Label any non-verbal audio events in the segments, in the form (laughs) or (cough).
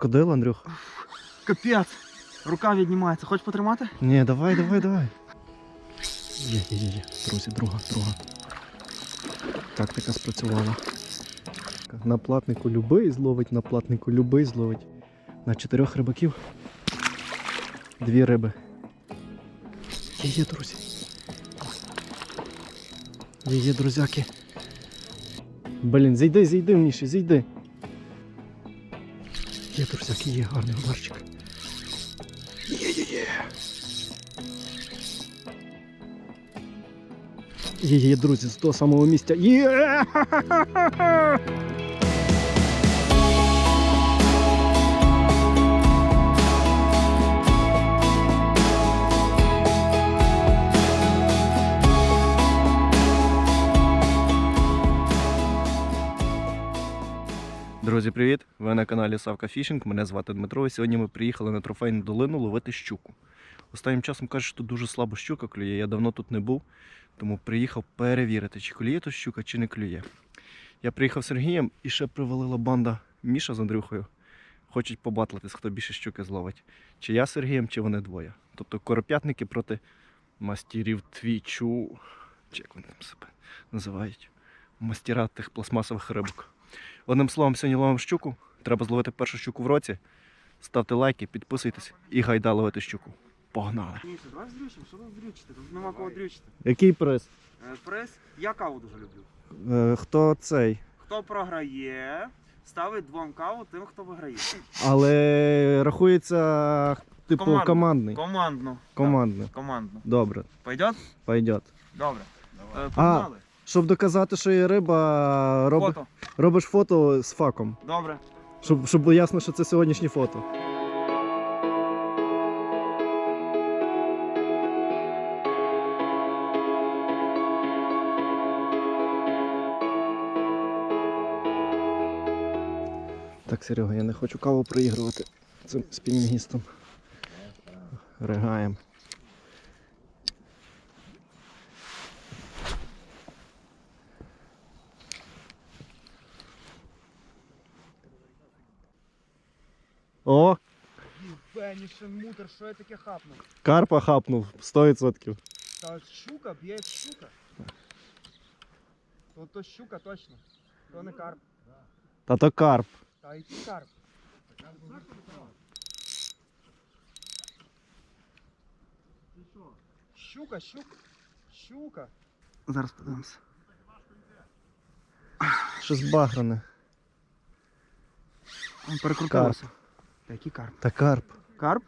Крокодил, Андрюх? Капець! Рука віднімається. Хочеш потримати? Ні, давай, давай, давай. Є, є, є. Друзі, друга, друга. Тактика спрацювала. На платнику любий зловить, на платнику любий зловить. На чотирьох рибаків. Дві риби. Є, є, друзі. Є, є, друзяки. Блін, зійди, зійди, Міші, зійди. Є, друзяки, є гарний ударчик. Є-є-є. Є, є, друзі, з того самого місця. Є! Друзі, привіт! Ви на каналі Савка Фішинг. Мене звати Дмитро. І сьогодні ми приїхали на трофейну долину ловити щуку. Останнім часом кажуть, що тут дуже слабо щука клює. Я давно тут не був, тому приїхав перевірити, чи клює тут щука, чи не клює. Я приїхав з Сергієм і ще привалила банда Міша з Андрюхою. Хочуть побатлитись, хто більше щуки зловить. Чи я з Сергієм, чи вони двоє. Тобто коропятники проти мастерів твічу. Чи як вони там себе називають? Мастера тих пластмасових рибок. Одним словом, сьогодні ловимо щуку. Треба зловити першу щуку в році. Ставте лайки, підписуйтесь і гайда ловити щуку. Погнали! Давай здрючимо, що ви дрючите? Тут нема кого дрючити. Який приз? Е, Прес, я каву дуже люблю. Е, хто цей? Хто програє, ставить двом каву тим, хто виграє. Але рахується типу Командно. командний. Командно. Командний. Так, командно. Добре, Пойдет? пойдет. Добре. Е, Погнали. Щоб доказати, що є риба, роби, Фото. робиш фото з факом. Добре. Щоб, щоб було ясно, що це сьогоднішнє фото. Так, Серега, я не хочу каву проігрувати цим спільнігістом. Ригаємо. О, Фенішен мутер, що я таке хапнув? карпа хапнув 100%. Та щука, б'є щука. То, то щука точно. То не карп. Та то карп. Та й карп. Щука, щука. Щука. Зараз подивимося. Щось багране. Он перекрутився. Та який карп? Та карп. Карп?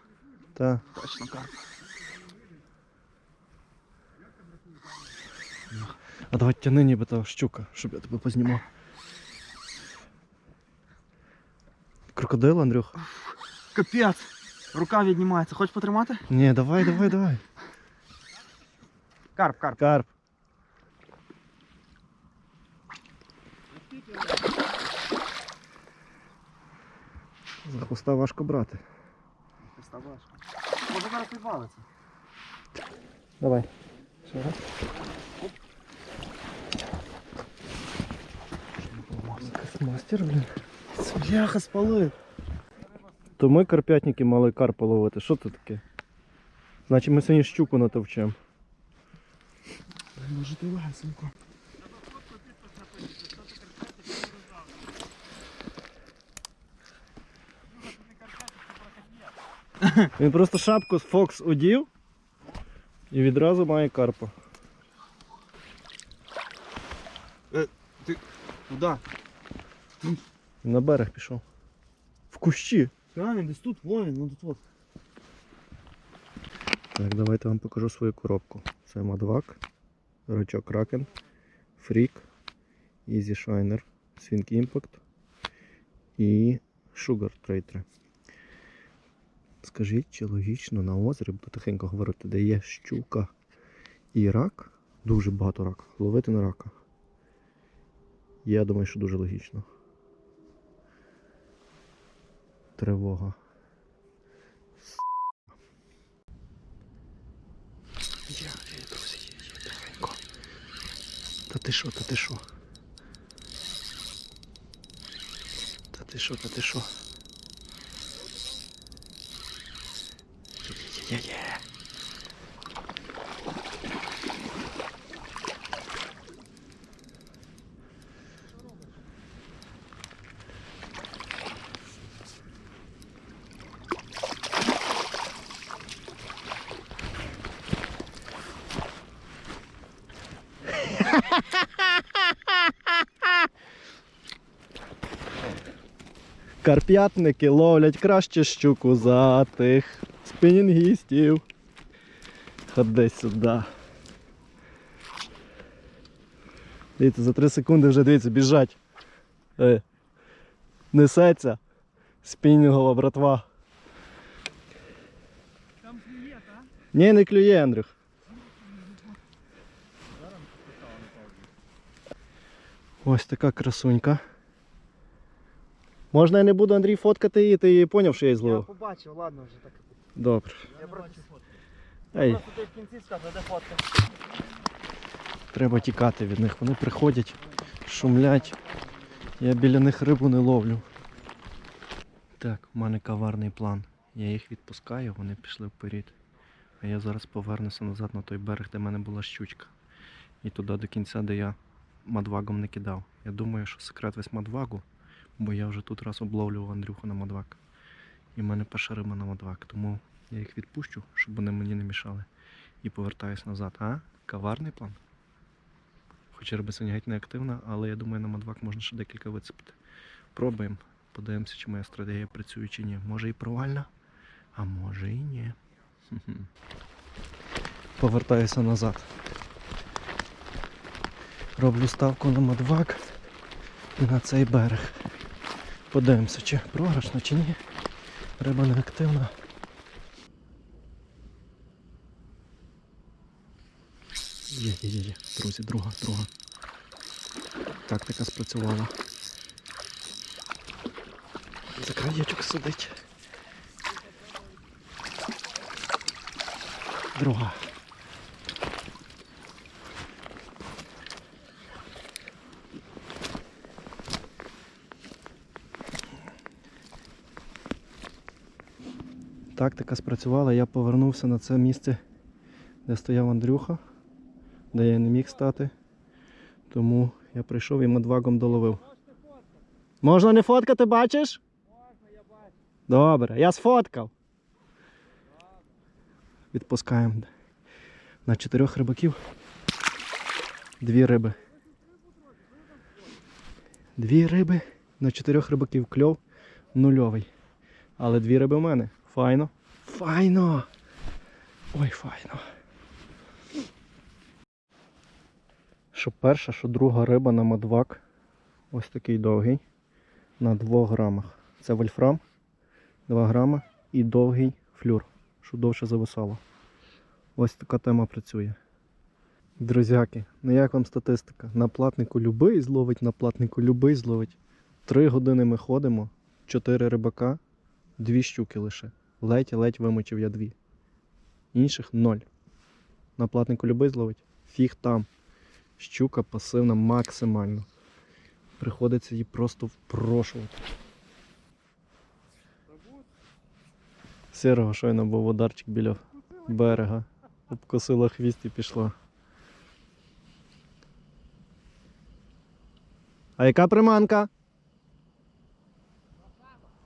Та. Точно карп. А давай тяни ніби та щука, щоб я тебе познімав. Крокодил, Андрюх? Капець! Рука віднімається. Хочеш потримати? Ні, давай, давай, давай. Карп, карп. Карп. За хвоста важко брати. Став важко. Може зараз підвалиться. Давай. Ще раз. Мастер, блін. Бляха спалив. То ми карпятники мали карпа ловити. Що це таке? Значить ми сьогодні щуку натовчемо. Може ти легесенько. (laughs) Він просто шапку з Фокс одів і відразу має карпа. Куда? На берег пішов. В кущі. Да, він десь тут, вон він, ну тут от. Так, давайте вам покажу свою коробку. Це Мадвак, рачок Кракен, Фрік, Easy Shiner, Swing Impact і Sugar Trader. Скажіть, чи логічно на озері, буду тихенько говорити, де є щука і рак, дуже багато рака, ловити на рака. Я думаю, що дуже логічно. Тривога. Є, є, друзі, тихенько. Та ти що, та ти що? Та ти що, та ти що? Є-є-є. Карп'ятники ловлять краще щуку за тих спінінгістів. Ходи сюди. Дивіться, за 3 секунди вже дивіться, біжать. Е. Несеться. Спінінгова братва. Там клює, так? Ні, не клює, Андрюх. Ось така красунька. Можна я не буду, Андрій, фоткати її, ти її поняв, що я її Я побачив, ладно вже так. Добре. Я просто, Ей, просто ти в кінці сказав, де фотка. треба тікати від них. Вони приходять, шумлять. Я біля них рибу не ловлю. Так, в мене каварний план. Я їх відпускаю, вони пішли вперед. А я зараз повернуся назад на той берег, де в мене була щучка. І туди до кінця, де я мадвагом не кидав. Я думаю, що секрет весь мадвагу, бо я вже тут раз обловлював Андрюху на мадваг. І в мене перша на мадваг. Тому я їх відпущу, щоб вони мені не мішали. І повертаюсь назад. А? Каварний план? Хоча риба сьогодні геть не активна, але я думаю, на мадвак можна ще декілька вицепити. Пробуємо. Подивимося, чи моя стратегія працює чи ні. Може і провальна, а може і ні. Повертаюся назад. Роблю ставку на мадвак і на цей берег. Подивимося, чи програшно, чи ні. Риба неактивна. Є, є, є. Друзі, друга, друга. Тактика спрацювала. За краєчок сидить. Друга. Тактика спрацювала, я повернувся на це місце, де стояв Андрюха, де я не міг стати. Тому я прийшов і медвагом доловив. Можна не фоткати, бачиш? Можна, я бачу. Добре, я сфоткав. Відпускаємо. На чотирьох рибаків. Дві риби. Дві риби на чотирьох рибаків. Кльов нульовий. Але дві риби в мене. Файно. Файно. Ой, файно. Що перша, що друга риба на мадвак. Ось такий довгий. На 2 грамах. Це вольфрам. 2 грама і довгий флюр, щоб довше зависало. Ось така тема працює. Друзяки, ну як вам статистика? На платнику любий зловить, на платнику любий зловить. Три години ми ходимо, чотири рибака, дві щуки лише. Ледь-ледь вимочив я дві. Інших ноль. На платнику любий зловить. Фіг там. Щука пасивна максимально. Приходиться її просто впрошувати. Сірого щойно був ударчик біля берега. Обкосила хвіст і пішла. А яка приманка?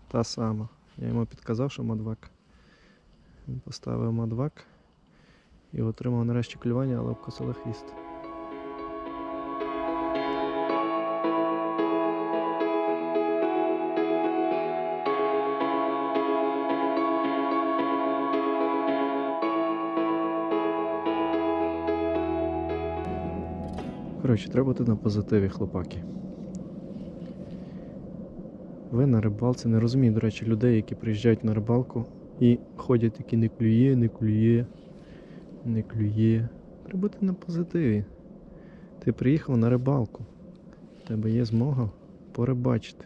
Та сама. Я йому підказав, що мадвак. Він поставив мадвак і отримав нарешті клювання, але обкосила хвіст. Коротше, треба бути на позитиві, хлопаки. Ви на рибалці не розумію, до речі, людей, які приїжджають на рибалку і ходять такі не клює, не клює, не клює. Треба бути на позитиві. Ти приїхав на рибалку. У тебе є змога порибачити.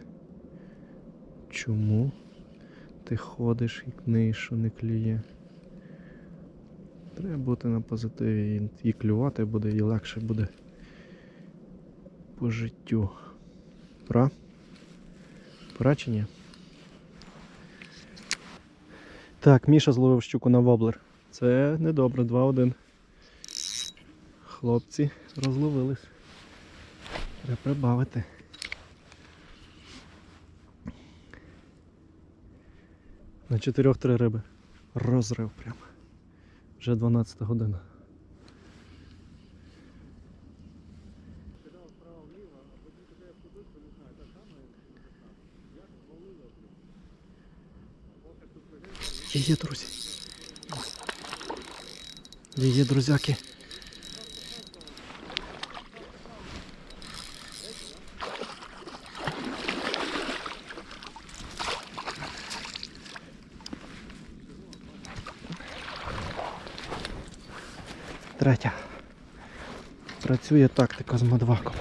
Чому ти ходиш і книж, що не клює? Треба бути на позитиві і, клювати буде, і легше буде по життю. Пора? Пора чи ні? Так, Міша зловив щуку на воблер. Це недобре, 2-1. Хлопці розловились. Треба прибавити. На чотирьох три риби. Розрив прямо. Вже 12 година. Є, є, друзі. Є, є, друзяки. Третя. Працює тактика з мадваком.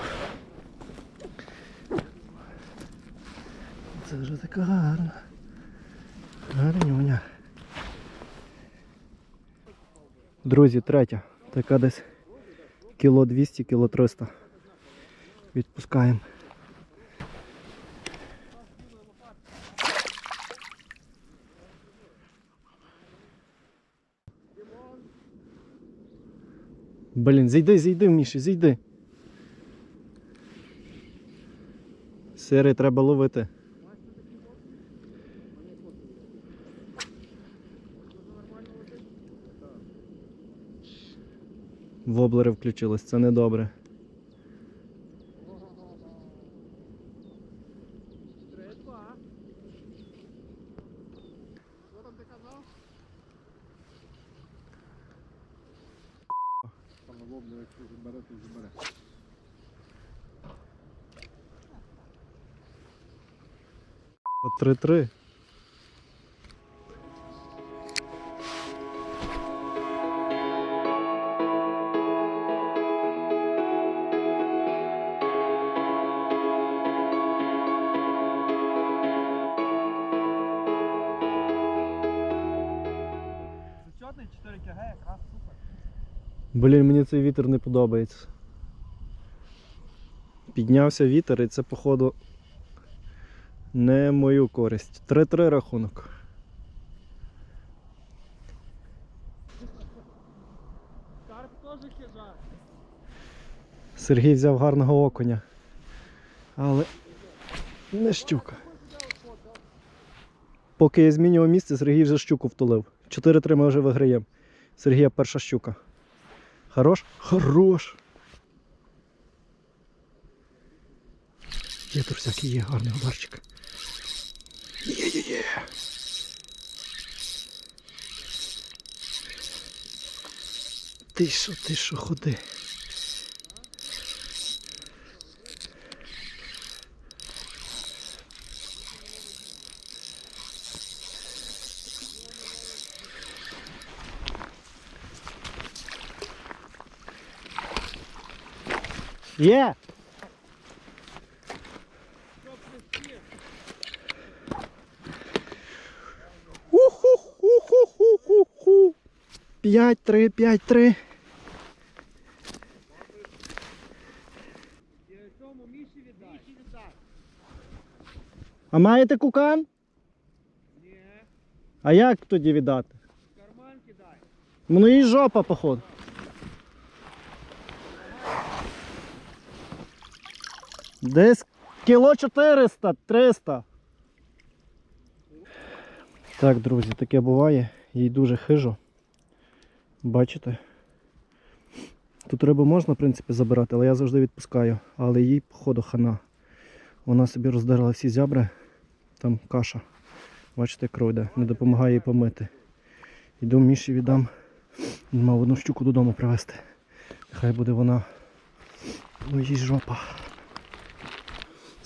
Це вже така гарна. Гарнюня. Друзі, третя. Така десь кіло 200, кіло 300. Відпускаємо. Блін, зійди, зійди, Міші, зійди. Сирий треба ловити. Воблери включились, це недобре. От Три-три. Блін, мені цей вітер не подобається. Піднявся вітер і це, походу, не мою користь. 3-3 рахунок. Сергій взяв гарного окуня. Але не щука. Поки я змінював місце, Сергій вже щуку втулив. 4-3 ми вже виграємо. Сергія перша щука. Хорош? Хорош. Є, всякий є гарний ударчик. Є-є-є. Ти що, ти що, ходи. Є! Уху-ху-ху-ху-ху. П'ять, три, п'ять, три. Цьому міші віддай. Міші віддай. А маєте кукан? Ні, А як тоді віддати? в карман кидай. Ну і жопа, походу. Десь кіло 400, 300. Так, друзі, таке буває. Їй дуже хижо. Бачите? Тут рибу можна, в принципі, забирати, але я завжди відпускаю. Але їй, походу, хана. Вона собі роздерла всі зябри, там каша. Бачите, кров йде, не допомагає їй помити. Йду Міші віддам. Мав одну щуку додому привезти. Хай буде вона. Ну їй жопа.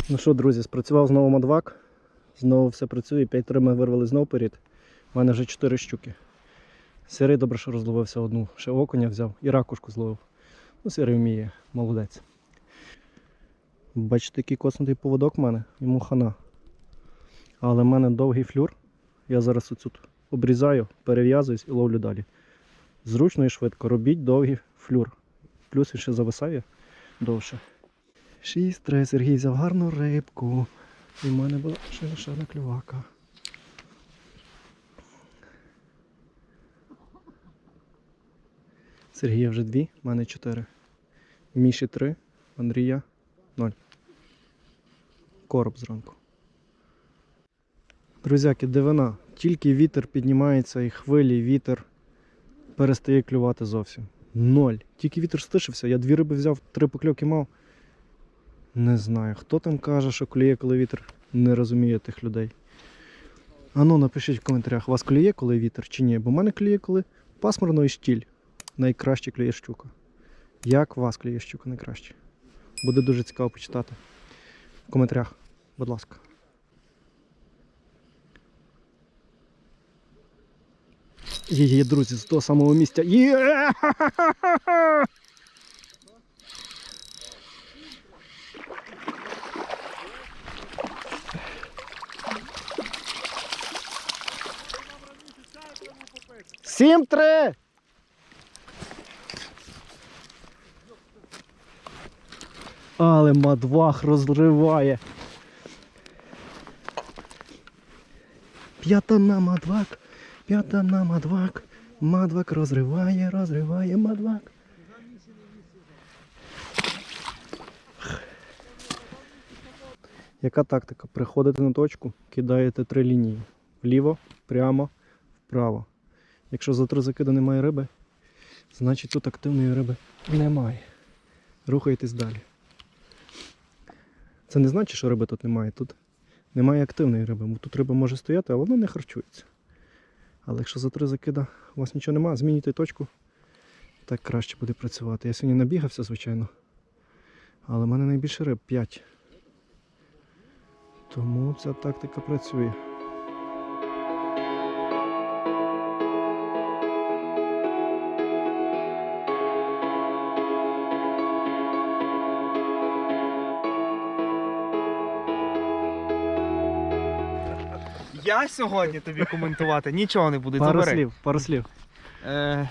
Ну що, друзі, спрацював знову мадвак. Знову все працює. 5-3 ми вирвали знову перед. У мене вже 4 щуки. Сирий добре, що розловився одну. Ще окуня взяв і ракушку зловив. Ну, сирий вміє, молодець. Бачите, який коснутий поводок в мене, йому хана. Але в мене довгий флюр. Я зараз оцю обрізаю, перев'язуюсь і ловлю далі. Зручно і швидко. Робіть довгий флюр. Плюс він ще зависає довше. 6 треба Сергій взяв гарну рибку. І в мене була ще лишена клювака. Сергія вже дві, в мене чотири. Міші три, Андрія ноль. Короб зранку. Друзяки, дивина. Тільки вітер піднімається і хвилі, вітер перестає клювати зовсім. Ноль. Тільки вітер стишився. Я дві риби взяв, три покльоки мав. Не знаю, хто там каже, що клює, коли вітер. Не розумію тих людей. Ану, напишіть в коментарях, вас клює, коли вітер чи ні? Бо в мене клює, коли пасмурно і штіль. Найкраще клює щука. Як вас клює щука найкраще? Буде дуже цікаво почитати. В коментарях, будь ласка. Є, є, друзі, з того самого місця. Є! (laughs) Сім три! Але мадвах розриває. П'ята на мадвак, п'ята на мадвак. Мадвак розриває, розриває мадвак. Яка тактика? Приходите на точку, кидаєте три лінії. Вліво, прямо, вправо. Якщо за три закиди немає риби, значить тут активної риби немає. Рухайтесь далі. Це не значить, що риби тут немає. Тут немає активної риби. бо Тут риба може стояти, але вона не харчується. Але якщо за три закида у вас нічого немає, змінюйте точку. Так краще буде працювати. Я сьогодні набігався, звичайно. Але в мене найбільше риб 5. Тому ця тактика працює. Я сьогодні тобі коментувати нічого не буду. Пару забери. слів, пару слів. Е,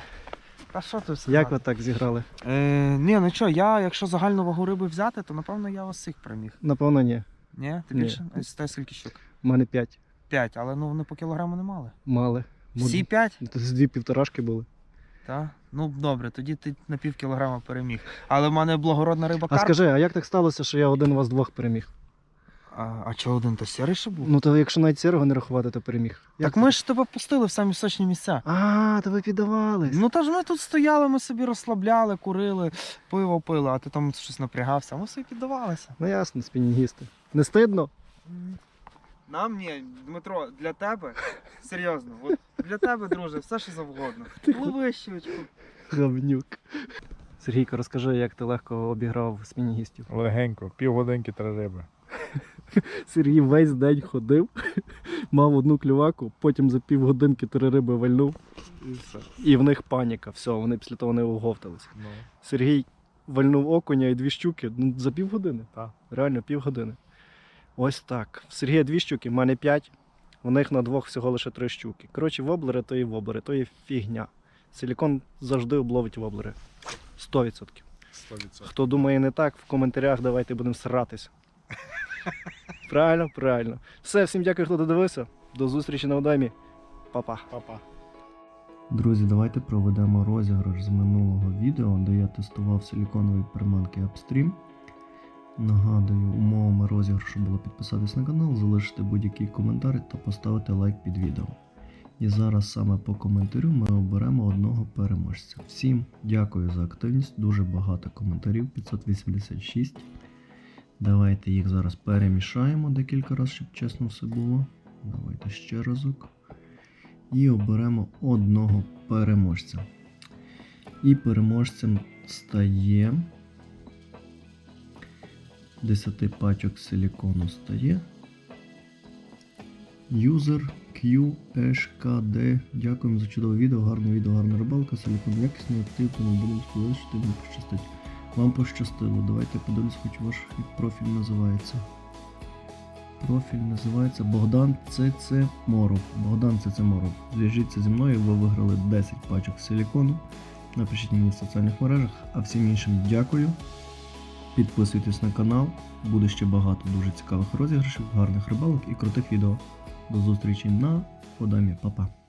а що ти сказати? Як ви так зіграли? Е, ні, ну що, я, якщо загальну вагу риби взяти, то напевно я вас всіх переміг. Напевно, ні. Ні? Ти Ні. більше? Ось те скільки щук? У мене 5. П'ять, але ну вони по кілограму не мали. Мали. Всі п'ять? Ну, Тут дві півторашки були. Так. Ну добре, тоді ти на пів кілограма переміг. Але в мене благородна риба А карп. скажи, а як так сталося, що я один вас двох переміг? А, а чого один то сірий ще був? Ну то якщо навіть сірого не рахувати, то переміг. Як так ми ж тебе пустили в самі сочні місця. А, то ви піддавались. Ну та ж ми тут стояли, ми собі розслабляли, курили, пиво пили, а ти там щось напрягався, а ми собі піддавалися. Ну ясно, спінінгісти. Не стидно? Нам ні, Дмитро, для тебе, серйозно, от для тебе, друже, все що завгодно. Лови щучку. Говнюк. Сергійко, розкажи, як ти легко обіграв спінінгістів. Легенько, півгодинки три риби. Сергій весь день ходив, мав одну клюваку, потім за півгодинки три риби вальнув, І все. і в них паніка. Все, вони після того не оговталися. Ну, Сергій вальнув окуня і дві щуки ну, за півгодини. так. Реально півгодини. Ось так. В Сергія дві щуки, в мене п'ять. У них на двох всього лише три щуки. Коротше, воблери то і воблери, то є фігня. Силікон завжди обловить воблери. 100%. 100%. Хто думає не так, в коментарях давайте будемо сратися. (laughs) Правильно, правильно. Все, всім дякую, хто додивився. До зустрічі на Удаймі. Па-па. Па-па. Друзі, давайте проведемо розіграш з минулого відео, де я тестував силіконові приманки Upstream. Нагадую, умовами розіграшу було підписатись на канал, залишити будь-який коментар та поставити лайк під відео. І зараз саме по коментарю ми оберемо одного переможця. Всім дякую за активність, дуже багато коментарів, 586. Давайте їх зараз перемішаємо декілька разів, щоб чесно все було. Давайте ще разок і оберемо одного переможця. І переможцем стає 10 пачок силікону стає. User QHKD. Дякуємо за чудове відео, гарне відео, гарна рибалка, силікон якісний, активний, буду сподіватися, що тобі пощастить. Вам пощастило. Давайте подивлюсь, хоч ваш профіль називається. Профіль називається Богдан ЦЦ Моров. Богдан ЦЦ Моров. Зв'яжіться зі мною, ви виграли 10 пачок силікону. Напишіть мені в соціальних мережах, а всім іншим дякую. Підписуйтесь на канал, буде ще багато дуже цікавих розіграшів, гарних рибалок і крутих відео. До зустрічі на Подамі. Па-па.